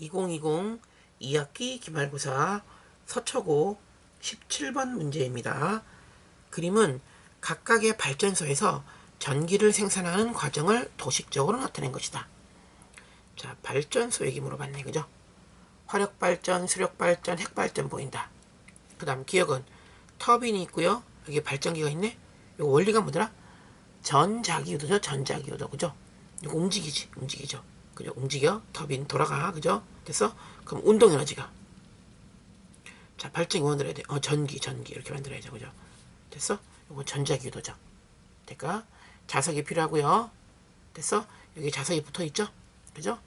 2020 2학기 기말고사 서초고 17번 문제입니다. 그림은 각각의 발전소에서 전기를 생산하는 과정을 도식적으로 나타낸 것이다. 자, 발전소 얘기 물어봤네, 그죠? 화력발전, 수력발전, 핵발전 보인다. 그 다음 기억은 터빈이 있고요. 여기 발전기가 있네. 이 원리가 뭐더라? 전자기유도죠. 전자기유도. 그죠? 이거 움직이지. 움직이죠. 그죠? 움직여. 터빈 돌아가. 그죠? 됐어? 그럼 운동 에너지가. 자, 발전기 만들어야 돼. 어, 전기, 전기. 이렇게 만들어야죠. 그죠? 됐어? 이거 전자기유도죠. 될까? 자석이 필요하고요. 됐어? 여기 자석이 붙어 있죠? 그죠?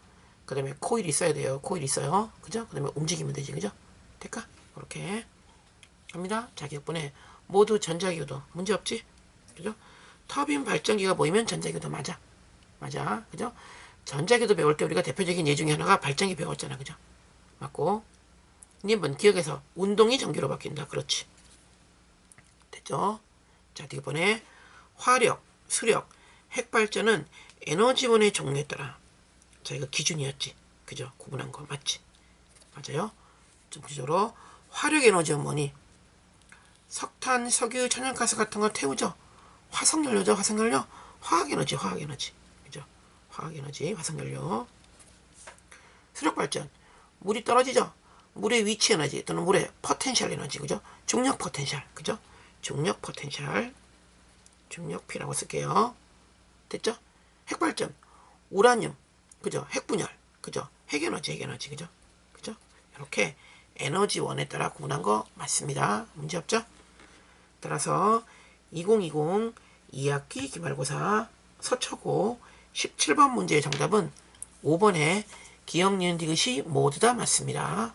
그 다음에 코일 있어야 돼요. 코일 있어요. 그죠? 그 다음에 움직이면 되지. 그죠? 될까? 이렇게. 갑니다. 자기역분에 모두 전자기유도. 문제 없지? 그죠? 터빈 발전기가 보이면 전자기유도 맞아. 맞아. 그죠? 전자기유도 배울 때 우리가 대표적인 예 중에 하나가 발전기 배웠잖아. 그죠? 맞고. 2번 기억에서 운동이 전기로 바뀐다. 그렇지. 됐죠? 자, 뒤번에 화력, 수력, 핵발전은 에너지원의 종류에 따라 자, 이거 기준이었지. 그죠? 구분한 거 맞지? 맞아요? 좀 구조로 화력 에너지원 뭐니? 석탄, 석유, 천연가스 같은 걸 태우죠. 화석연료죠, 화석연료. 화학에너지, 화학에너지. 화학에너지, 화석연료. 수력발전. 물이 떨어지죠. 물의 위치 에너지 또는 물의 포텐셜 에너지, 그죠? 중력 포텐셜, 그죠? 중력 포텐셜. 중력피라고 쓸게요. 됐죠? 핵발전. 우라늄, 그죠? 핵분열, 그죠? 핵에너지, 핵에너지, 그죠? 그죠? 이렇게 에너지원에 따라 구분한 거 맞습니다. 문제 없죠? 따라서 2020 2학기 기말고사 서초고 17번 문제의 정답은 5번에 기억, 니은, 디귿이 모두 다 맞습니다.